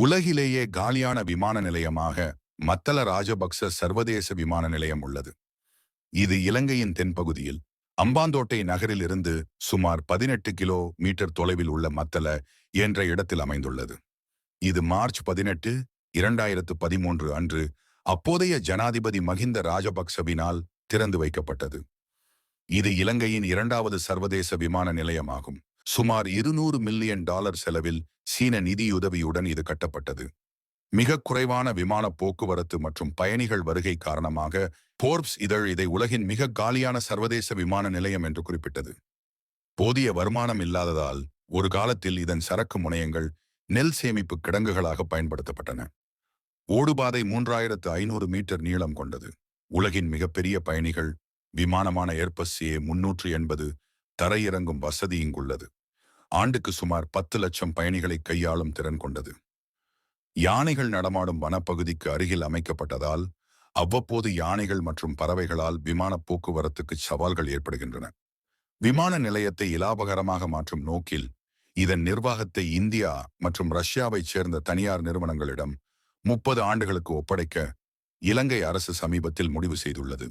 உலகிலேயே காலியான விமான நிலையமாக மத்தல ராஜபக்ச சர்வதேச விமான நிலையம் உள்ளது. இது இலங்கையின் தென்பகுதியில் அம்பாந்தோட்டை நகரிலிருந்து சுமார் பதினெட்டு கிலோ மீட்டர் தொலைவில் உள்ள மத்தல என்ற இடத்தில் அமைந்துள்ளது. இது மார்ச் பதினெட்டு இரண்டாயிரத்து பதிமூன்று அன்று அப்போதைய ஜனாதிபதி மகிந்த ராஜபக்சவினால் திறந்து வைக்கப்பட்டது. இது இலங்கையின் இரண்டாவது சர்வதேச விமான நிலையமாகும். சுமார் இருநூறு மில்லியன் டாலர் செலவில் சீன நிதியுதவியுடன் இது கட்டப்பட்டது. மிக குறைவான விமான போக்குவரத்து மற்றும் பயணிகள் வருகை காரணமாக போர்ப்ஸ் இதழ் இதை உலகின் மிக காலியான சர்வதேச விமான நிலையம் என்று குறிப்பிட்டது. போதிய வருமானம் இல்லாததால் ஒரு காலத்தில் இதன் சரக்கு முனையங்கள் நெல் சேமிப்பு கிடங்குகளாக பயன்படுத்தப்பட்டன. ஓடுபாதை மூன்றாயிரத்து ஐநூறு மீட்டர் நீளம் கொண்டது. உலகின் மிகப்பெரிய பயணிகள் விமானமான ஏர்பஸ் ஏ முன்னூற்று எண்பது தரையிறங்கும் வசதி இங்குள்ளது. ஆண்டுக்கு சுமார் பத்து லட்சம் பயணிகளை கையாளும் திறன் கொண்டது. யானைகள் நடமாடும் வனப்பகுதிக்கு அருகில் அமைக்கப்பட்டதால் அவ்வப்போது யானைகள் மற்றும் பறவைகளால் விமான போக்குவரத்துக்கு சவால்கள் ஏற்படுகின்றன. விமான நிலையத்தை இலாபகரமாக மாற்றும் நோக்கில் இதன் நிர்வாகத்தை இந்தியா மற்றும் ரஷ்யாவைச் சேர்ந்த தனியார் நிறுவனங்களிடம் முப்பது ஆண்டுகளுக்கு ஒப்படைக்க இலங்கை அரசு சமீபத்தில் முடிவு செய்துள்ளது.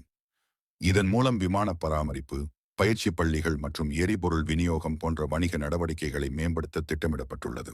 இதன் மூலம் விமான பராமரிப்பு பயிற்சி பள்ளிகள் மற்றும் எரிபொருள் விநியோகம் போன்ற வணிக நடவடிக்கைகளை மேம்படுத்த திட்டமிடப்பட்டுள்ளது.